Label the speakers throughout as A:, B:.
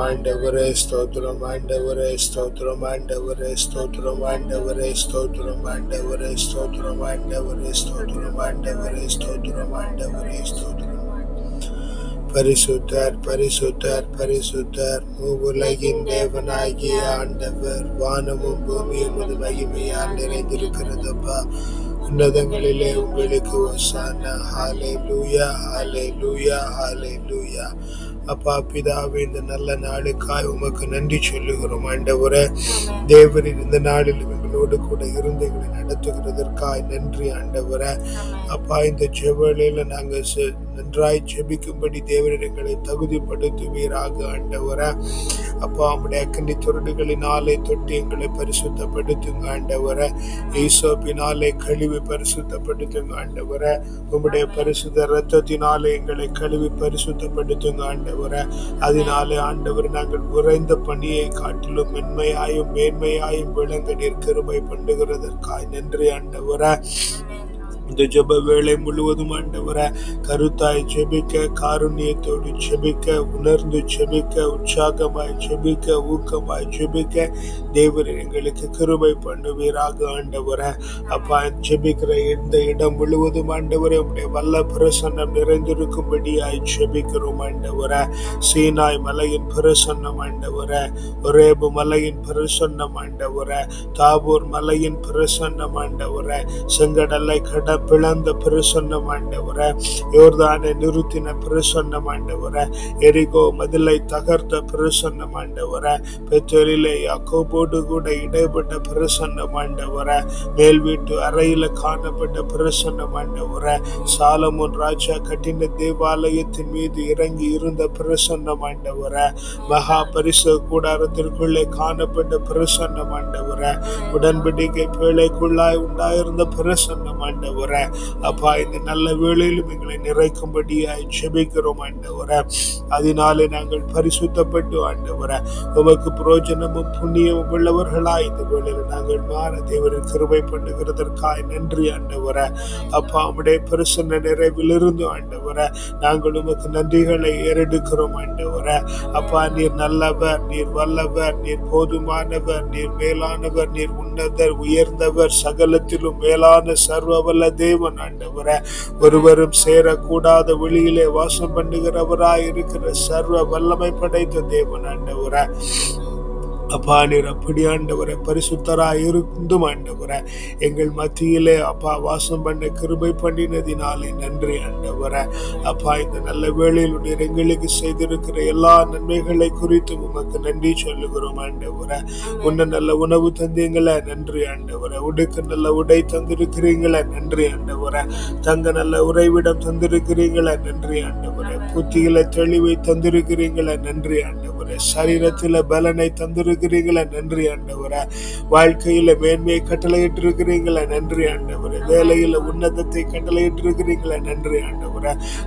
A: ஆண்டவரே ஸ்தோத்திரம் ஆண்டவரே ஸ்தோத்திரம் ஆண்டவரே ஸ்தோத்திரம் ஆண்டவரே ஸ்தோத்திரம் ஆண்டவரே ஸ்தோத்திரம் ஆண்டவரே ஸ்தோத்திரம் ஆண்டவரே ஸ்தோத்திரம் ஆண்டவரே ஸ்தோத்திரம் பரிசுத்தர் பரிசுத்தர் பரிசுத்தர் உலகின் தேவனாகிய ஆண்டவர் வானமும் பூமியும் உமது மகிமையால் நிறைந்திருக்கிறதப்பா உன்னதங்களிலே உங்களுக்கு ஒசான ஹாலே லூயா ஹாலே லூயா ஹாலே லூயா அப்பா பிதாவே இந்த நல்ல நாளுக்காய் உமக்கு நன்றி சொல்லுகிறோம். ஆண்டவரே தேவரின் இந்த நாளில் எங்களோடு கூட இருந்து எங்களை நடத்துகிறதற்காய் நன்றி ஆண்டவரே. அப்பா இந்த ஜெவலையில நாங்கள் நன்றாய் ஜெபிக்கும்படி தேவரின் தகுதிப்படுத்துவீராக ஆண்டவர. அப்பா உம்முடைய அக்கனி தொருடுகளினாலே தொட்டு எங்களை பரிசுத்தப்படுத்துங்க ஆண்டவர. ஈசோப்பினாலே கழுவி பரிசுத்தப்படுத்துங்க ஆண்டவர. உம்முடைய பரிசுத்த ரத்தத்தினாலே எங்களை கழுவி பரிசுத்தப்படுத்துங்க ஆண்டவர. அதனாலே ஆண்டவர் நாங்கள் உறைந்த பணியை காட்டிலும் மென்மையாயும் மேன்மையாயும் விளங்க நிற்கிருமை பண்ணுகிறதற்காய் நன்றி ஆண்டவர. இந்த ஜெப வேலை முழுவதும் ஆண்டவர கருத்தாய் ஜெபிக்க காருண்யத்தோடு ஜெபிக்க உணர்ந்து ஜெபிக்க உற்சாகமாய் ஜெபிக்க ஊக்கமாய் ஜெபிக்க தேவர் எங்களுக்கு கிருபை பண்ணுவீராக ஆண்டவர. அப்பா ஜெபிக்கிற இந்த இடம் முழுவதும் ஆண்டவரே உடைய வல்ல பிரசன்னம் நிறைந்திருக்கும்படியாய் ஜெபிக்கிறோம் ஆண்டவர. சீனாய் மலையின் பிரசன்னம் ஆண்டவர ஒரேபு மலையின் பிரசன்னம் ஆண்டவர தாபூர் மலையின் பிரசன்னம் ஆண்டவர செங்கடலை கட பிளந்த பிரசன்ன ஆண்டவர. யோர்தானை நிறுத்தின பிரசன்ன ஆண்டவர. எரிகோ மதிலை தகர்த்த பிரசன்ன ஆண்டவர. பெற்றோரிலே யாக்கோபோடு கூட இடைப்பட்ட பிரசன்ன ஆண்டவர. மேல் வீட்டு அறையில காணப்பட்ட பிரசன்ன ஆண்டவர. சாலமோன் ராஜா கட்டின தேவாலயத்தின் மீது இறங்கி இருந்த பிரசன்ன ஆண்டவர. மகா பரிசு கூடாரத்திற்குள்ளே காணப்பட்ட பிரசன்ன ஆண்டவர. உடன்படிக்கை பேழைக்குள்ளாய் உண்டாயிருந்த பிரசன்ன ஆண்டவர. அப்பா இந்த நல்ல வேளையிலும் எங்களை நிறைக்கும்படியாய் ஜெபிக்கிறோம் ஆண்டவர. அதனாலே நாங்கள் பரிசுத்தப்பட்டு ஆண்டவர உமக்கு புரோஜனமும் புண்ணியமும் உள்ளவர்களாய் இந்த வேளையில் நாங்கள் மாற தேவரின் கிருபை பண்ணுகிறதற்காய் நன்றி ஆண்டவர. அப்பா உம்முடைய பிரசன்ன நிறைவிலிருந்து ஆண்டவர நாங்கள் உமக்கு நன்றிகளை ஏறெடுக்கிறோம் ஆண்டவர. அப்பா நீர் நல்லவர் நீர் வல்லவர் நீர் போதுமானவர் நீர் மேலானவர் நீர் உன்னதர் உயர்ந்தவர் சகலத்திலும் மேலான சர்வ வல்ல தேவன் ஆண்டவர. ஒருவரும் சேரக்கூடாத வெளியிலே வாசம் பண்ணுகிறவராய் இருக்கிற சர்வ வல்லமை படைத்த தேவன் ஆண்டவர. அப்பா நீர் அப்படி ஆண்டவரை பரிசுத்தராய் இருந்தும் ஆண்டவரை. எங்கள் மத்தியிலே அப்பா வாசம் பண்ண கிருபை பண்ணினதினாலே நன்றி ஆண்டவரை. அப்பா இந்த நல்ல வேளையில் நீர் எங்களுக்கு செய்திருக்கிற எல்லா நன்மைகளை குறித்தும் உமக்கு நன்றி சொல்லுகிறோம் ஆண்டவரை. உன்ன நல்ல உணவு தந்தீங்களே நன்றி ஆண்டவரை. உடுக்க நல்ல உடை தந்திருக்கிறீங்களே நன்றி ஆண்டவரை. தங்க நல்ல உறைவிடம் தந்திருக்கிறீங்களே நன்றி ஆண்டவரை. புத்தியில தெளிவை தந்திருக்கிறீங்களே நன்றி ஆண்டவரை. சரீரத்தில் பலனை தந்திருக்கிறீங்களே நன்றி ஆண்டவரை. வாழ்க்கையில மேன்மையை கட்டளையிட்டு இருக்கிறீங்களே நன்றி ஆண்டவரே. வேலையில உன்னதத்தை கட்டளையிட்டு இருக்கிறீங்களே நன்றி ஆண்டவர்.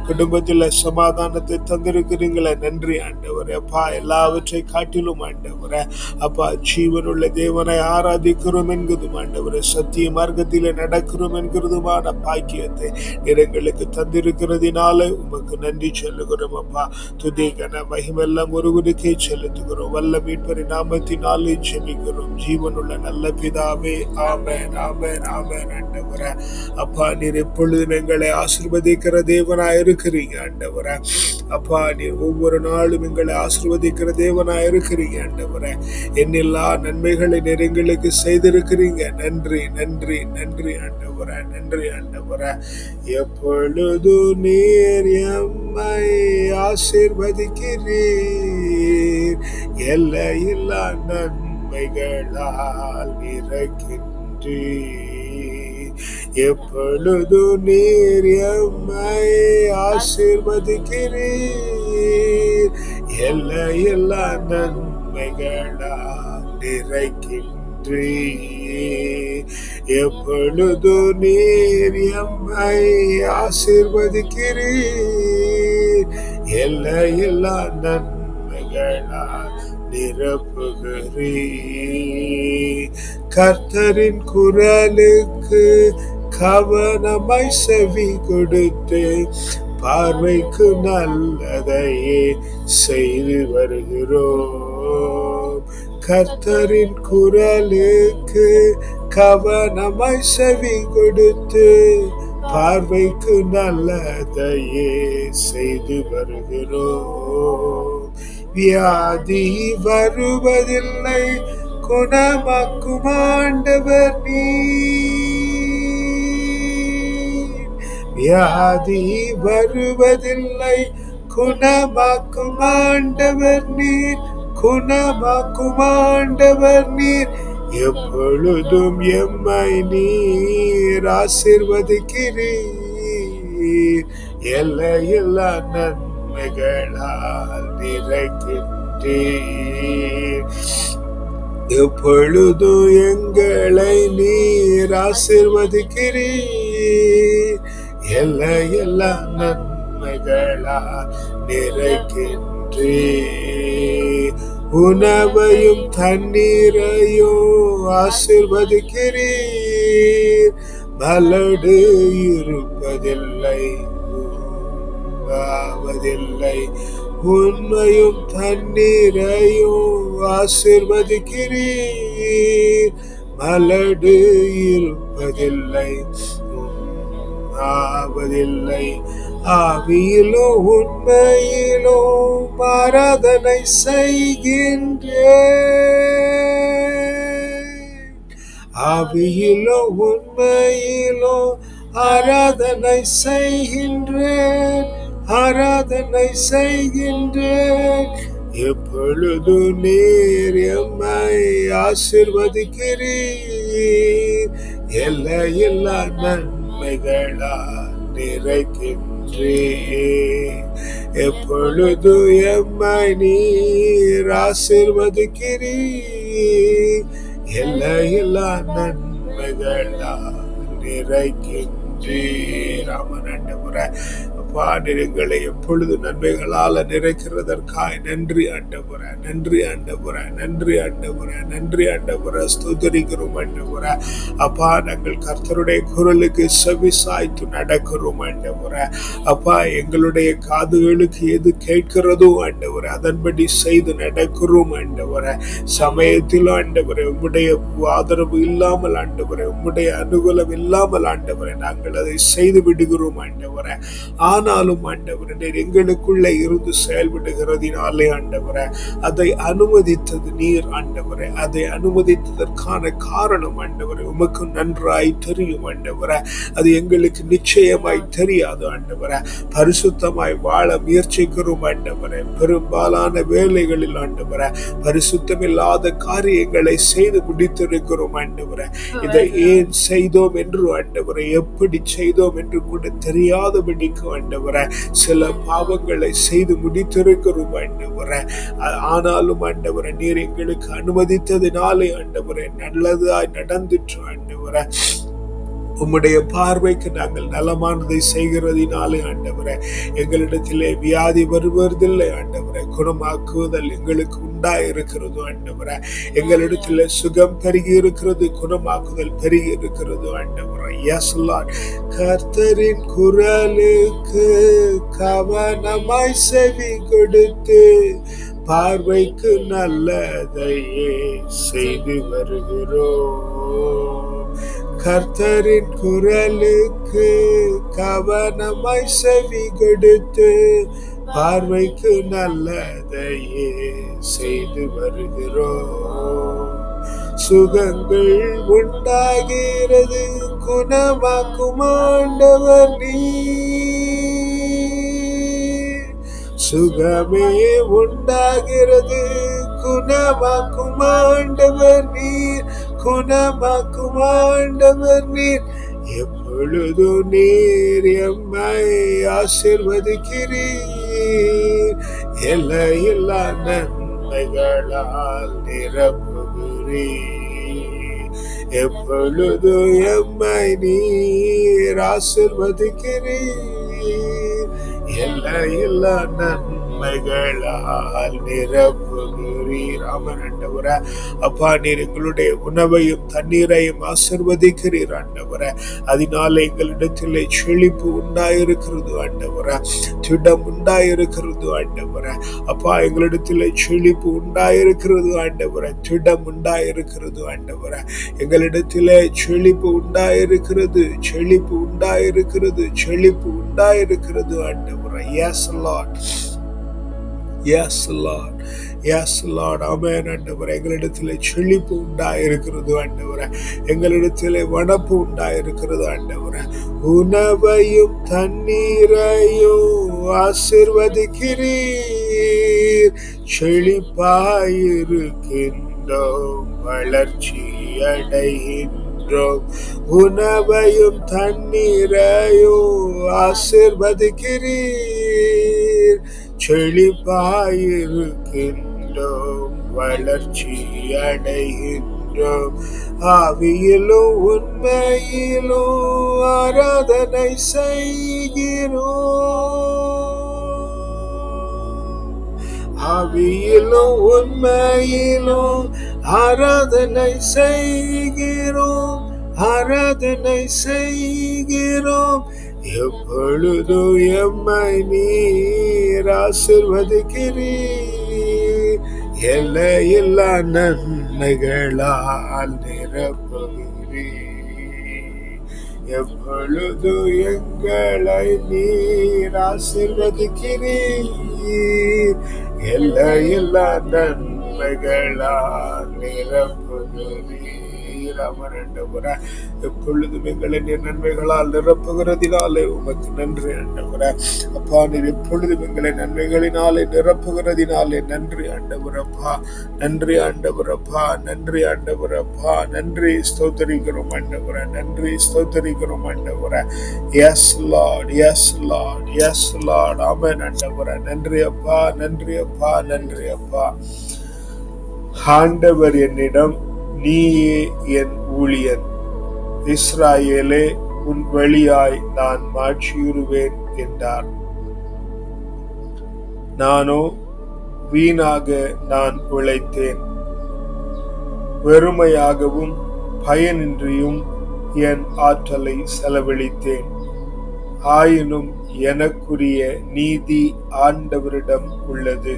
A: குடும்பத்தில சமாதானத்தை தந்திருக்கிறீங்களே. நன்றி ஆண்டவரே. அப்பா எல்லாவற்றை காட்டிலும் ஆண்டவரே. அப்பா ஜீவனுள்ள தேவனை ஆராதிக்கிறோம் என்கிறதும் ஆண்டவரே. சத்திய மார்க்கத்தில் நடக்கிறோம் என்கிறதுமான பாக்கியத்தை நீர் எங்களுக்கு தந்திருக்கிறதினால உமக்கு நன்றி சொல்லுகிறோம் அப்பா. துதி கன மகிமெல்லாம் ஒருவருக்கே செலுத்துகிறோம். வல்ல மீட்பரின் நாமத்தினாலே ஜெபிக்கிறோம். ஜீவனுள்ள நல்ல பிதாவே ஆமேன் ஆமேன் ஆமேன் ஆண்டவரே. அப்பா நீர் எப்பொழுதும் எங்களை ஆசிர்வதிக்கிறதே தேவனாய் இருக்கிறீங்க ஆண்டவரே. அப்பா நீ ஒவ்வொரு நாளும் எங்களை ஆசிர்வதிக்கிற தேவனாய் இருக்கிறீங்க ஆண்டவரே. என்னெல்லா நன்மைகளை நெருங்களுக்கு செய்திருக்கிறீங்க. நன்றி நன்றி நன்றி ஆண்டவரே நன்றி ஆண்டவரே. எப்பொழுது நீர் எம்மை ஆசிர்வதிக்கிறீர்? எல்லையில்லா நன்மைகளால் நிறைக்கின்றீர் எப்பொழுது நீர் எம்மை ஆசிர்வதிக்கிறீர்? எல்லையில்லா நன்மைகளா நிறைக்கின்றீர். எப்பொழுது நீர் எம்மை ஆசிர்வதிக்கிறீர்? எல்லையில்லா நன்மைகளா நிரப்புகிறீர். கர்த்தரின் குரலுக்கு கவனமாய் செவி கொடுத்து பார்வைக்கு நல்லதையே செய்து வருகிறோம். கர்த்தரின் குரலுக்கு கவனமாய் செவி கொடுத்து பார்வைக்கு நல்லதையே செய்து வருகிறோம். வியாதி வருவதில்லை குணமாக்கும் ஆண்டவர் நீ. வியாதி வருவதில்லை. குணமாக்கும் ஆண்டவர் நீர் குணமாக்கும் ஆண்டவர் நீர். எப்பொழுதும் எம்மை நீர் ஆசிர்வதிக்கிறீர். எல்லையில்லா நன்மைகளால் நிறைக்கின்றீர். எப்பொழுதும் எங்களை நீர் ஆசிர்வதிக்கிறீர். எல்லையெல்லாம் நன்மைகளா நிறைக்கின்றே. உணவையும் தண்ணீரையும் ஆசிர்வதிக்கிறீர். மலடு இருப்பதில்லை ஆவதில்லை உண்மையும் தண்ணீரையும் ஆசிர்வதிக்கிறீர். மலடு இருப்பதில்லை ஆவதில்லை ஆவியிலோ உண்மையிலோ ஆராதனை செய்கின்றேன். ஆவியிலோ உண்மையிலோ ஆராதனை செய்கின்றேன். ஆராதனை செய்கின்றேன். எப்பொழுது நீர் எம்மை ஆசிர்வதிக்கிறீர்? எல்லையில்லா நன்மைகளால் நிறைக்கின்றேன் எப்பொழுது எம்மை நீர் ஆசிர்வதிக்கிறீர்? எல்லையில்லா நன்மைகளா நிறைக்கின்றே ராமன் ரெண்டு முறை. அப்பா எங்களை எப்பொழுது நன்மைகளால நிறைக்கிறதற்காய். நன்றி அண்டபுர நன்றி ஆண்டவர நன்றி ஆண்டவர நன்றி ஆண்டவர. ஸ்துதரிக்கிறோம் ஆண்டவர. அப்பா நாங்கள் கர்த்தருடைய குரலுக்கு செவி சாய்த்து நடக்கிறோம் ஆண்டவர. அப்பா எங்களுடைய காதுகளுக்கு எது கேட்கிறதோ ஆண்டவர அதன்படி செய்து நடக்கிறோம் ஆண்டவர. சமயத்தில் ஆண்டவர உம்முடைய ஆதரவு இல்லாமல் ஆண்டவர உம்முடைய அனுகூலம் இல்லாமல் ஆண்டவர நாங்கள் அதை செய்து விடுகிறோம் ஆண்டவர. ஆனாலும் ஆண்டவரே நீர் எங்களுக்குள்ளே இருந்து செயல்படுகிறதினாலே ஆண்டவரே அதை அனுமதித்தது நீர் ஆண்டவரே அதை அனுமதித்ததற்கான காரணம் ஆண்டவரே உமக்கு நன்றாய் தெரியும் ஆண்டவரே அது எங்களுக்கு நிச்சயமாய் தெரியாது ஆண்டவரே பரிசுத்தமாய் வாழ முயற்சிக்கிறோம் ஆண்டவரே பெரும்பாலான வேலைகளில் ஆண்டவரே பரிசுத்தமில்லாத காரியங்களை செய்து முடித்திருக்கிறோம் ஆண்டவரே இதை ஏன் செய்தோம் என்று ஆண்டவரை எப்படி செய்தோம் என்று கூட தெரியாதபடிக்கு ஆண்டவரை சில பாவங்களை செய்து முடித்திருக்கிறோம் ஆண்டவரை. ஆனாலும் ஆண்டவரை நீர் எங்களுக்கு அனுமதித்ததினாலே ஆண்டவரை நல்லதாய் நடந்துட்டு ஆண்டவரை. உம்முடைய பார்வைக்கு நாங்கள் நலமானதை செய்கிறதினாலே ஆண்டவரே எங்களிடத்திலே வியாதி வருவதில்லை ஆண்டவரை குணமாக்குவதல் எங்களுக்கு உண்டாயிருக்கிறது ஆண்டவரே. எங்களிடத்தில் சுகம் பெருகி இருக்கிறது குணமாக்குதல் பெருகி இருக்கிறது ஆண்டவரே எஸ் கர்த்தரின் குரலுக்கு கவனமாய் செவி கொடுத்து பார்வைக்கு நல்லதையே செய்து வருகிறோம். கர்த்தரின் குரலுக்கு கவனமாய் செவி கொடுத்து பார்வைக்கு நல்லதையே செய்து வருகிறோம். சுகங்கள் உண்டாகிறது குணமாக்கும் ஆண்டவர் நீ சுகமே உண்டாகிறது குணமாக்கும் ஆண்டவர் நீர். குணமாக்கும் ஆண்டவர் நீர் எப்பொழுது நீர் எம்மை ஆசிர்வதிக்கிறீர். எல்லையில்லா நன்மைகளால் நிரப்புகிறீர். எப்பொழுது எம்மை நீர் ஆசிர்வதிக்கிறீர். எல்லையில்லா நன்மைகளால் நிரப்பு ஆசீர்வதிக்கிறீர் ஆமன் அப்பா நீர் எங்களுடைய உணவையும் தண்ணீரையும் ஆசிர்வதிக்கிறீர் ஆண்டவர. அதனால எங்களிடத்தில் செழிப்பு உண்டாயிருக்கிறது ஆண்டவர. திடம் உண்டாயிருக்கிறது ஆண்டவர. அப்பா எங்களிடத்தில் செழிப்பு உண்டாயிருக்கிறது ஆண்டவர. திடம் உண்டாயிருக்கிறது ஆண்டவர. எங்களிடத்தில் செழிப்பு உண்டாயிருக்கிறது செழிப்பு உண்டாயிருக்கிறது செழிப்பு உண்டாயிருக்கிறது ஆண்டவர. Yes lord yes lord yes lord amen ஆண்டவரே. எங்களிடத்தில் செழிப்பு உண்டாயிருக்கிறது ஆண்டவரே. எங்களிடத்தில் வனப்பு உண்டாயிருக்கிறது ஆண்டவரே. உணவையும் தண்ணீரையும் ஆசிர்வதிக்கிறீர். செழிப்பாயிருக்கின்றோம் வளர்ச்சி அடைகின்றோம் உணவையும் தண்ணீரையும் ஆசிர்வதிக்கிறீர். செழிப்பாயிருக்கின்றோம். வளர்ச்சி அடைகின்றோம். ஆவியிலும் உண்மையிலும் ஆராதனை செய்கிறோம். ஆவியிலும் உண்மையிலும் ஆராதனை செய்கிறோம். ஆராதனை செய்கிறோம். எப்பொழுதும் எம்மை நீர் ஆசிர்வதிக்கிறீர். எல்லையில்லா நன்மைகளால் நிரப்புகிறே. எப்பொழுதும் எங்களை நீர் ஆசிர்வதிக்கிறீர்? எல்லையில்லா நன்மைகளால் நிரப்புகிறீர் அமரண்டவர எப்பொழுதும் எங்களை நீர் நன்மைகளால் நிரப்புகிறதினாலே உமக்கு நன்றி ஆண்டவர அப்பா நீர் எப்பொழுதும் எங்களை நன்மைகளினாலே நிரப்புகிறதினாலே நன்றி ஆண்டவரப்பா நன்றி ஆண்டவரப்பா நன்றி ஆண்டவரப்பா நன்றி ஸ்தோத்தரிக்கிறோம் ஆண்டவர நன்றி ஸ்தோத்தரிக்கிறோம் ஆண்டவர yes lord yes lord yes lord amen ஆண்டவர நன்றி அப்பா. நன்றி அப்பா. நன்றி அப்பா. ஆண்டவர் என்னிடம் நீயே என் ஊழியன். இஸ்ராயேலே உன் வழியாய் நான் மாற்றியுறுவேன் என்றார். நானோ வீணாக நான் உழைத்தேன். வெறுமையாகவும் பயனின்றியும் என் ஆற்றலை செலவழித்தேன். ஆயினும் எனக்குரிய நீதி ஆண்டவரிடம் உள்ளது.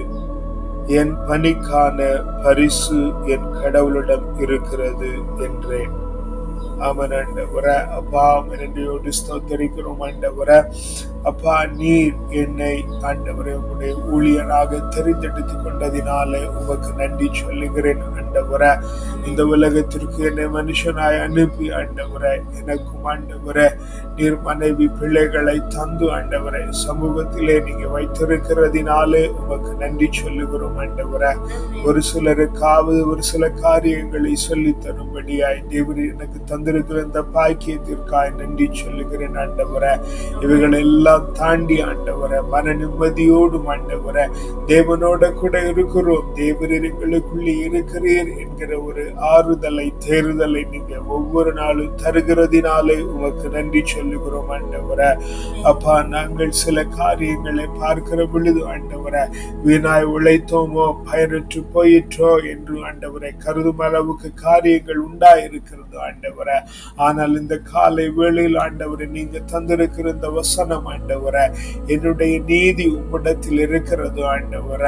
A: என் பணிக்கான பரிசு என் கடவுளிடம் இருக்கிறது என்றேன். ஆமன் ஆண்டவர அப்பா நன்றியோடு ஸ்தோத்தரிக்கிறோம் ஆண்டவர. அப்பா நீர் என்னை ஆண்டவரை உங்களுடைய ஊழியனாக தெரிந்தெடுத்து கொண்டதினால உமக்கு நன்றி சொல்லுகிறேன். ஆண்டவர இந்த உலகத்திற்கு என்னை மனுஷனாய் அனுப்பி ஆண்டவர எனக்கும் ஆண்டவர நீர் மனைவி பிள்ளைகளை தந்து ஆண்டவரை சமூகத்திலே நீங்க வைத்திருக்கிறதினாலே உமக்கு நன்றி சொல்லுகிறோம் ஆண்டவர. ஒரு சிலருக்காவது ஒரு சில காரியங்களை சொல்லி தரும்படியாய் தேவரி எனக்கு தந்திருக்கிற இந்த பாக்கியத்திற்காய் நன்றி சொல்லுகிறேன் ஆண்டவர. இவைகள் எல்லாம் தாண்டி ஆண்டவர மன நிம்மதியோடும் ஆண்டவர தேவனோட கூட இருக்கிறோம். தேவரீர் எங்களுக்குள்ளே இருக்கிறீர் என்கிற ஒரு ஆறுதலை தேறுதலை நீங்க ஒவ்வொரு நாளும் தருகிறதினாலே உமக்கு நன்றி சொல்லுகிறோம் ஆண்டவர. அப்பா நாங்கள் சில காரியங்களை பார்க்கிற பொழுது ஆண்டவர வீணாய் உழைத்தோமோ பயனற்று போயிற்றோ என்று ஆண்டவரை கருதும் அளவுக்கு காரியங்கள் உண்டாயிருக்கிறது ஆண்டவர. ஆனால் இந்த காலை வேளையில் ஆண்டவரை நீங்க தந்திருக்கிற இந்த வசனம் ஆண்டவர என்னுடைய நீதி உம்மிடத்தில் இருக்கிறது ஆண்டவர.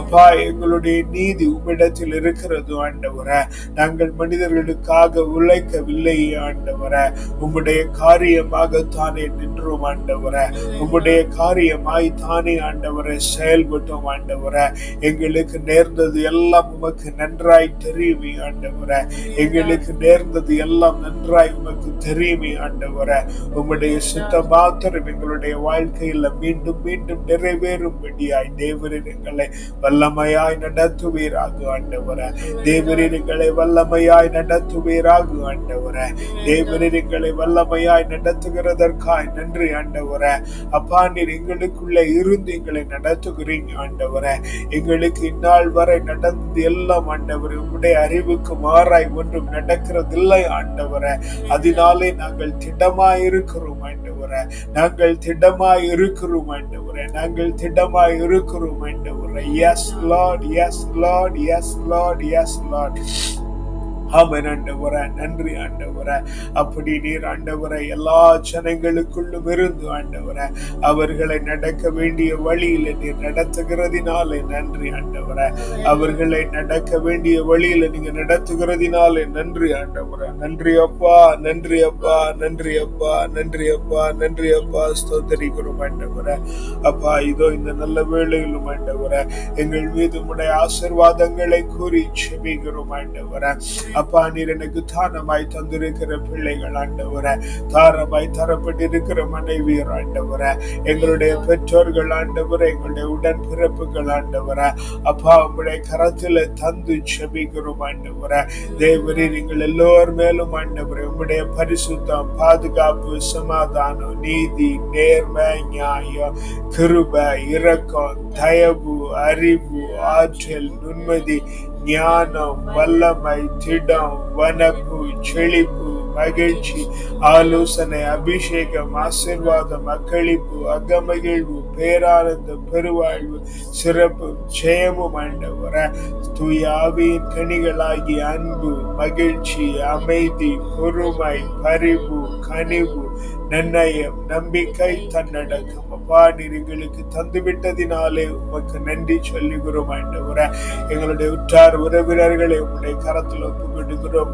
A: அப்பா எங்களுடைய நீதி உம்மிடத்தில் இருக்கிறது ஆண்டவர. நாங்கள் மனிதர்களுக்காக உழைக்கவில்லை ஆண்டவர. உம்முடைய காரியமாக தானே நின்றோம் ஆண்டவர. உம்முடைய காரியமாய் தானே ஆண்டவரை செயல்பட்டோம் ஆண்டவர. எங்களுக்கு நேர்ந்தது எல்லாம் உமக்கு நன்றாய் தெரியுமே ஆண்டவர. எங்களுக்கு நேர்ந்தது எல்லாம் நன்றாய் உமக்கு தெரியுமே ஆண்டவர. உம்முடைய சுத்த மாத்திரம் எங்களுடைய வாழ்க்கையில மீண்டும் மீண்டும் நிறைவேறும்படியாய் தேவரின் எங்களை வல்லமையாய் நடத்துவீராக ஆண்டவர. தேவரின் எங்களை வல்லமையாய் நடத்துவீராக ஆண்டவர. தேவரின் எங்களை வல்லமையாய் நடத்துகிறதற்காய் நன்றி ஆண்டவர. அப்பா நீர் எங்களுக்குள்ள இருந்து எங்களை நடத்துகிறீங்க ஆண்டவர. எங்களுக்கு இந்நாள் வரை நடந்தது எல்லாம் ஆண்டவர் உங்களுடைய அறிவுக்கு மாறாய் ஒன்றும் நடக்கிறதில்லை ஆண்டவர. அதனாலே நாங்கள் திடமாய் இருக்கிறோம் ஆண்டவர. நாங்கள் திடமாய் இருக்கிறோம் ஆண்டவர. நாங்கள் திடமாய் இருக்கிறோம் ஆண்டவர. ஆண்டவரை yes lord yes lord yes lord yes lord amen ஆண்டவர நன்றி ஆண்டவர. அப்படி நீர் ஆண்டவர எல்லா ஜனங்களுக்குள்ளும் இருந்து ஆண்டவர அவர்களை நடக்க வேண்டிய வழியில நீர் நடத்துகிறதினாலே நன்றி ஆண்டவர. அவர்களை நடக்க வேண்டிய வழியில நீங்க நடத்துகிறதினாலே நன்றி ஆண்டவர. நன்றி அப்பா நன்றி அப்பா நன்றி அப்பா நன்றி அப்பா நன்றி அப்பா ஸ்தோத்தரிக்கிறோம் ஆண்டவர. அப்பா இதோ இந்த நல்ல வேளையிலும் ஆண்டவர எங்கள் மீது உடைய ஆசிர்வாதங்களை கூறி செபிக்கிறோம் ஆண்டவர. அப்பா நீர் எனக்கு தானமாய் தந்திருக்கிற பிள்ளைகள் ஆண்டவர. தாரமாய் தரப்பட்டிருக்கிற மனைவியர் ஆண்டவர. எங்களுடைய பெற்றோர்கள் ஆண்டவர எங்களுடைய உடன் பிறப்புகள் ஆண்டவர. அப்பா உங்களுடைய கரத்துல தந்து செபிக்கிறோம் ஆண்டவர. தேவரே நீங்கள் எல்லோர் மேலும் ஆண்டவர உங்களுடைய பரிசுத்தம் பாதுகாப்பு சமாதானம் நீதி நேர்மை நியாயம் கிருப இரக்கம் தயவு அறிவு ஆற்றல் நுண்மதி ஞானம் வல்லமை திடம் வனப்பு செழிப்பு மகிழ்ச்சி ஆலோசனை அபிஷேகம் ஆசிர்வாதம் அக்களிப்பு அகமகிழ்வு பேரானந்த பெருவாழ்வு சிறப்பு ஜெயமும் ஆண்டவர. தூய ஆவியின் கனிகளாகி அன்பு மகிழ்ச்சி அமைதி பொறுமை பரிவு கனிவு நிர்ணயம் நம்பிக்கை தன்னடக்கம் அப்பா நீர் எங்களுக்கு தந்துவிட்டதினாலே உமக்கு நன்றி சொல்லுகிறோம் ஆண்டவர. எங்களுடைய உற்றார் உறவினர்களை உங்களுடைய கரத்தில் ஒப்பு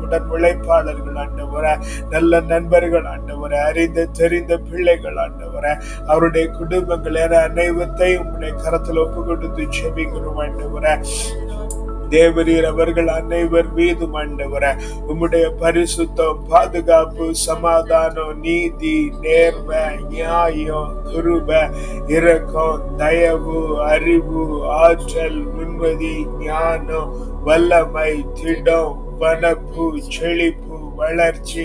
A: உடன் உழைப்பாளர்கள் ஆண்டவர. நல்ல நண்பர்கள் ஆண்டவர. அறிந்த தெரிந்த பிள்ளைகள் ஆண்டவர. அவருடைய குடும்பங்கள் என அனைவத்தையும் உங்களுடைய கரத்தில் ஒப்பு செபிக்கிறோம் ஆண்டவர. தேவரீர் அவர்கள் அனைவர் மீதும் ஆண்டவர உம்முடைய பரிசுத்தம் பாதுகாப்பு சமாதானம் நீதி நேர்மை நியாயம் குருப இரக்கம் தயவு அறிவு ஆற்றல் நிம்மதி ஞானம் வல்லமை திடம் வனப்பு செழிப்பு வளர்ச்சி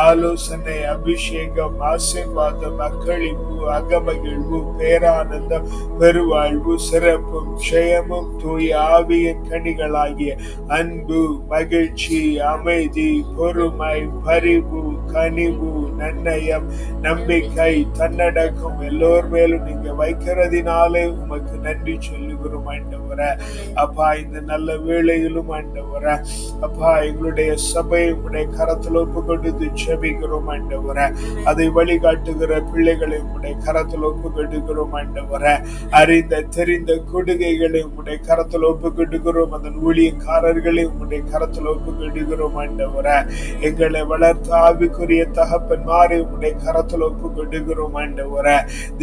A: ஆலோசனை அபிஷேகம் ஆசிர்வாதம் அக்களிப்பு அகமகிழ்வு பேரானந்தம் பெருவாழ்வு சிறப்பும் ஜெயமும் தூய் ஆவியின் கனிகளாகிய அன்பு மகிழ்ச்சி அமைதி பொறுமை பரிவு கனிவு நன்னயம் நம்பிக்கை தன்னடக்கம் எல்லோர் மேலும் நீங்க வைக்கிறதினாலே உமக்கு நன்றி சொல்லுகிறோம் ஆண்டவர. அப்பா இந்த நல்ல வேளையிலும் ஆண்டவர. அப்பா எங்களுடைய சபை உடைய கரத்தில் ஒப்பு கொடுத்து செபிக்கிறோம் ஆண்டவர. அதை வழிகாட்டுகிற பிள்ளைகளை உடைய கரத்தில் ஒப்பு கொடுக்கிறோம் ஆண்டவர. அறிந்த தெரிந்த கொடுகைகளை உடைய கரத்தில் ஒப்பு கொடுக்கிறோம் அதன் ஊழியக்காரர்களை உடைய கரத்தில் ஒப்பு கொடுக்கிறோம் ஆண்டவர. எங்களை வளர்த்த ஆவிக்குரிய தகப்பன் மாறி உடைய கரத்தில் ஒப்பு கொடுக்கிறோம் ஆண்டவர.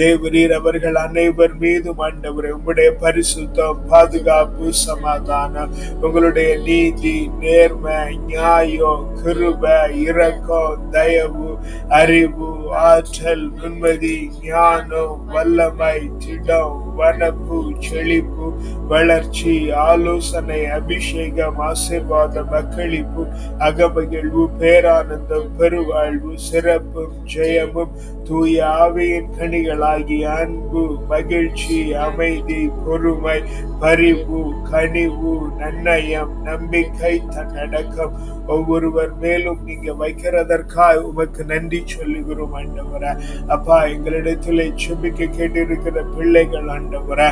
A: தேவரீர் அவர்கள் அனைவர் மீதும் ஆண்டவர உங்களுடைய பரிசு பரிசுத்தம் பாதுகாப்பு சமாதானம். உங்களுடைய நீதி நேர்மை நியாயம் கிருப இரக்கம் தயவு அறிவு ஆற்றல் நுண்மதி ஞானம் வல்லமை திடம் வனப்பு செழிப்பு வளர்ச்சி ஆலோசனை அபிஷேகம் ஆசிர்வாதம் அக்களிப்பு அகமகிழ்வு பேரானந்தம் பெருவாழ்வு சிறப்பும் ஜெயமும் தூய ஆவையின் கனிகளாகிய அன்பு மகிழ்ச்சி அமைதி பொறுமை பரிவு கனிவு நன்னயம் நம்பிக்கை தன்னடக்கம் ஒவ்வொருவர் மேலும் நீங்க வைக்கிறதற்காக உமக்கு நன்றி சொல்லுகிறோம் ஆண்டவர. அப்பா எங்களிடத்தில் செபிக்க கேட்டிருக்கிற பிள்ளைகள் ஆண்டவர.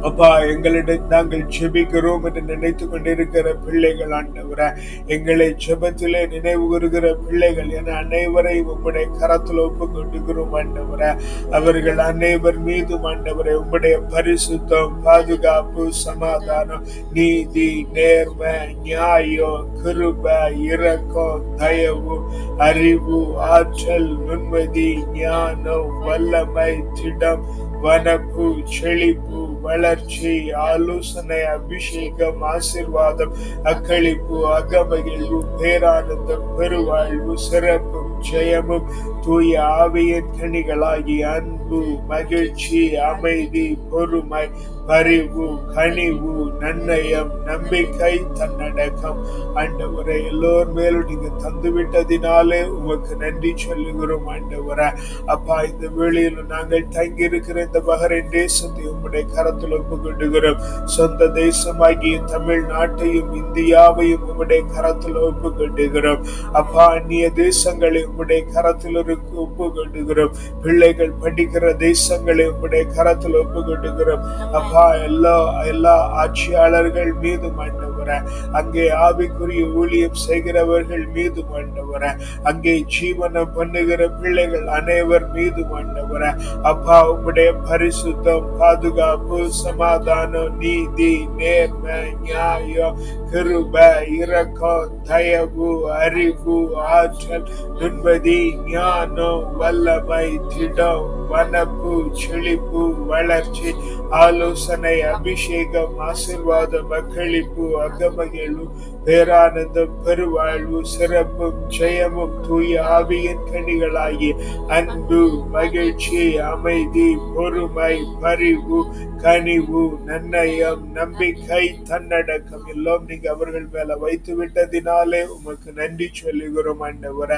A: அப்பா எங்களிடம் நாங்கள் ஜெபிக்கிறோம் என்று நினைத்து கொண்டிருக்கிற பிள்ளைகள் ஆண்டவர எங்களை ஜெபத்திலே நினைவு கூறுகிற பிள்ளைகள் என அனைவரையும் உங்களுடைய கரத்தில் ஒப்பு கொண்டுகிறோம் ஆண்டவர. அவர்கள் அனைவர் மீதும் ஆண்டவரை உங்களுடைய பரிசுத்தம் பாதுகாப்பு சமாதானம் நீதி நேர்மை நியாயம் கிருப இரக்கம் தயவு அறிவு ஆற்றல் நுண்மதி ஞானம் வல்லமை திடம் வனப்பு செழிப்பு வளர்ச்சி ஆலோசனை அபிஷேகம் ஆசிர்வாதம் அக்களிப்பு அகமகிழ்வு பேரானந்தம் பெருவாழ்வு சிறப்பும் ஜெயமும் தூய ஆவியின் கனிகளாகி அன்பு மகிழ்ச்சி அமைதி பொறுமை பரிவு கனிவு நன்னயம் நம்பிக்கை தன்னடக்கம். ஆண்டவரை எல்லோர் மேலும் நீங்க தந்து விட்டதினாலே உமக்கு நன்றி சொல்லுகிறோம் ஆண்டவரை. அப்பா இந்த வேளையில் நாங்கள் தங்கி இருக்கிற இந்த பஹரைன் தேசத்தை உம்முடைய கரத்தில் ஒப்புக்கொண்டுகிறோம் சொந்த தேசமாகிய தமிழ்நாட்டையும் இந்தியாவையும் உம்முடைய கரத்தில் ஒப்புக்கொண்டுகிறோம் அப்பா அந்நிய தேசங்களை உம்முடைய கரத்தில் இருக்கு ஒப்பு பிள்ளைகள் படிக்கிற தேசங்களை உம்முடைய கரத்தில் ஒப்புக்கொண்டுகிறோம் அப்பா எல்லா எல்லா ஆட்சியாளர்கள் மீது ஆண்டவர அங்கே ஆவிக்குரிய ஊழியம் செய்கிறவர்கள் மீது ஆண்டவர அங்கே ஜீவனம் பண்ணுகிற பிள்ளைகள் அனைவர் மீது ஆண்டவர அப்பா உம்முடைய பரிசுத்தம் பாதுகாப்பு சமாதானம் நீதி நேர்மை நியாயம் கிருப இரக்கம் தயவு அறிவு ஆற்றல் நிம்மதி ஞானம் வல்லமை திடம் வனப்பு செழிப்பு வளர்ச்சி ஆலோசனை அபிஷேகம் ஆசிர்வாதம் மக்களிப்பு அகமகிழ்வு பேரானந்தம் பெருவாழ்வு சிறப்பும் ஜெயமும் தூய ஆவியின் கனிகளாகி அன்பு மகிழ்ச்சி அமைதி பொறுமை பரிவு கனிவு நன்னயம் நம்பிக்கை தன்னடக்கம் எல்லாம் நீங்க அவர்கள் மேல வைத்து விட்டதினாலே உமக்கு நன்றி சொல்லுகிறோம் ஆண்டவர.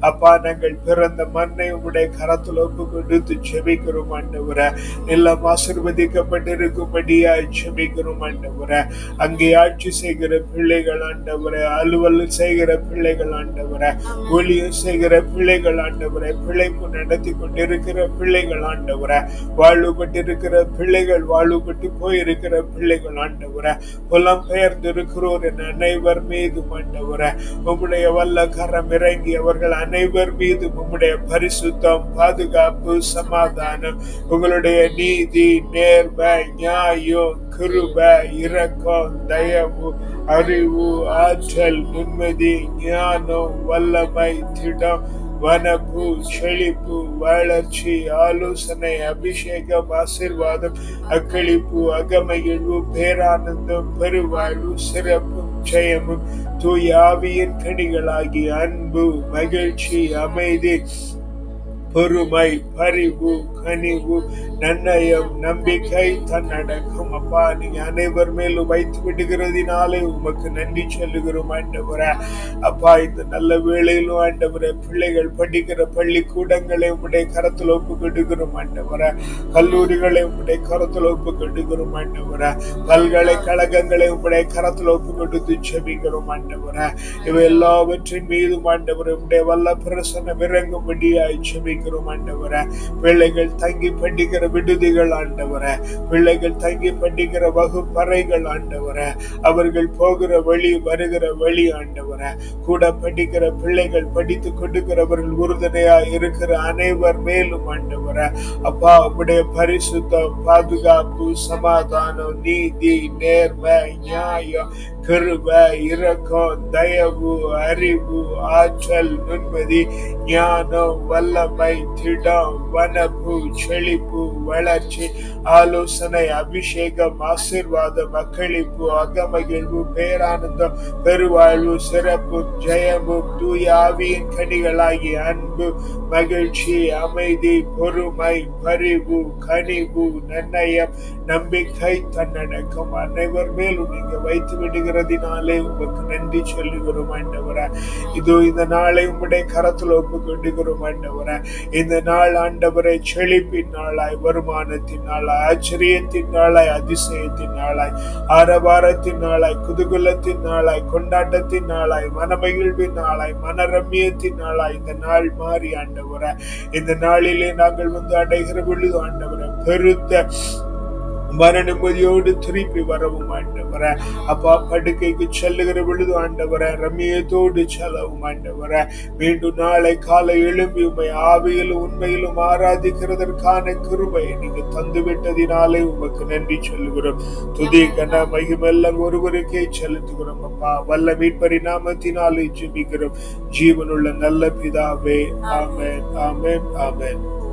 A: அப்பா நாங்கள் பிறந்த மண்ணை உங்களுடைய கரத்தில் ஒப்பு கொடுத்து செபிக்கிறோம் ஆண்டவர. எல்லாம் ஆசிர்வதிக்கப்பட்டிருக்கும்படியா செபிக்கிறோம் ஆண்டவர. அங்கே ஆட்சி செய்கிற பிள்ளைகள் ஆண்டவரே அலுவல் செய்கிற பிள்ளைகள் ஆண்டவர ஊழியம் செய்கிற பிள்ளைகள் ஆண்டவர பிழைப்பு நடத்தி கொண்டிருக்கிற பிள்ளைகள் ஆண்டவர வாழ்வுபட்டிருக்கிற பிள்ளைகள் வாழ்வுபட்டு போயிருக்கிற பிள்ளைகள் ஆண்டவர புலம் பெயர்ந்திருக்கிறோர் என் அனைவர் மீது ஆண்டவரே உம்முடைய வல்ல கரம் இறங்கி அவர்கள் அனைவர் மீது உம்முடைய பரிசுத்தம் பாதுகாப்பு சமாதானம் உங்களுடைய நீதி நேர்மை நியாயம் கிருப இரக்கம் தயவு அறிவு ஆற்றல் நிம்மதி ஞானம் வல்லமை திடம் வனப்பு செழிப்பு வளர்ச்சி ஆலோசனை அபிஷேகம் ஆசிர்வாதம் அக்களிப்பு அகமகிழ்வு பேரானந்தம் பெருவாழ்வு சிறப்பும் ஜெயமும் தூய் ஆவியின் கனிகளாகி அன்பு மகிழ்ச்சி அமைதி பொறுமை பரிவு கனிவு நன்னயம் நம்பிக்கை தன்னடக்கம். அப்பா நீங்க அனைவர் மேலும் வைத்து விடுகிறதினாலே உமக்கு நன்றி சொல்லுகிறோம் ஆண்டவர. அப்பா இந்த நல்ல வேளையிலும் ஆண்டவர பிள்ளைகள் படிக்கிற பள்ளிக்கூடங்களை உடைய கரத்தில் ஒப்பு கெடுக்கிறோம் ஆண்டவர. கல்லூரிகளை உடைய கரத்தில் ஒப்பு கெடுக்கிறோம் ஆண்டவர. பல்கலைக்கழகங்களை உடைய கரத்தில் ஒப்பு கொடுத்து செபிக்கிறோம் ஆண்டவர. இவை எல்லாவற்றின் மீதும் ஆண்டவர் உடைய வல்ல பிரசனம் இறங்கும்படியாய் செபிக்கிறோம் ஆண்டவர. பிள்ளைகள் தங்கி படிக்கிற விடுதிகள் ஆண்டவர. பிள்ளைகள் தங்கி படிக்கிற வகுப்பறைகள் ஆண்டவர. அவர்கள் போகிற வழி வருகிற வழி ஆண்டவர. கூட படிக்கிற பிள்ளைகள் படித்து கொடுக்கிறவர்கள் உறுதுணையா இருக்கிற அனைவர் மேலும் ஆண்டவர. அப்பா உடைய பரிசுத்தம் பாதுகாப்பு சமாதானம் நீதி நேர்மை நியாயம் கிருப இரக்கம் தயவு அறிவு ஆற்றல் நுண்மதி ஞானம் வல்லமை திடம் வனப்பு செழிப்பு வளர்ச்சி ஆலோசனை அபிஷேகம் ஆசிர்வாதம் மக்களிப்பு அகமகிழ்வு பேரானந்தம் பெருவாழ்வு சிறப்பும் ஜெயமும் தூய ஆவியின் கனிகளாகி அன்பு மகிழ்ச்சி அமைதி பொறுமை பரிவு கனிவு நன்னயம் நம்பிக்கை தன்னடக்கம் அனைவர் மேலும் நீங்க வைத்து விடுகிற இருக்கிறதினாலே உங்களுக்கு நன்றி சொல்லுகிறோம் ஆண்டவர இதோ இந்த நாளை உம்முடைய கரத்தில் ஒப்புக்கொண்டுகிறோம் ஆண்டவர இந்த நாள் ஆண்டவரை செழிப்பின் நாளாய் வருமானத்தின் நாளாய் ஆச்சரியத்தின் நாளாய் அதிசயத்தின் நாளாய் ஆரவாரத்தின் நாளாய் குதூகலத்தின் நாளாய் கொண்டாட்டத்தின் நாளாய் மனமகிழ்வின் நாளாய் மனரம்யத்தின் நாளாய் இந்த நாள் மாறி ஆண்டவர. இந்த நாளிலே நாங்கள் வந்து அடைகிற பொழுது ஆண்டவரை பெருத்த மன நிம்மதியோடு திருப்பி வரவும் ஆண்டவர. அப்பா படுக்கைக்கு செல்லுகிற பொழுது ஆண்டவர ரம்யத்தோடு செல்லவும் ஆண்டவர. மீண்டும் நாளை காலை எழும்பி உண்மை ஆவியிலும் உண்மையிலும் ஆராதிக்கிறதற்கான கிருபை நீங்க தந்து விட்டதினாலே உமக்கு நன்றி சொல்லுகிறோம். துதி கன மகிமெல்லாம் ஒருவருக்கே செலுத்துகிறோம் அப்பா. வல்ல மீட்பரி நாமத்தினாலே ஜெபிக்கிறோம். ஜீவனுள்ள நல்ல பிதாவே ஆமேன் ஆமேன் ஆமேன்.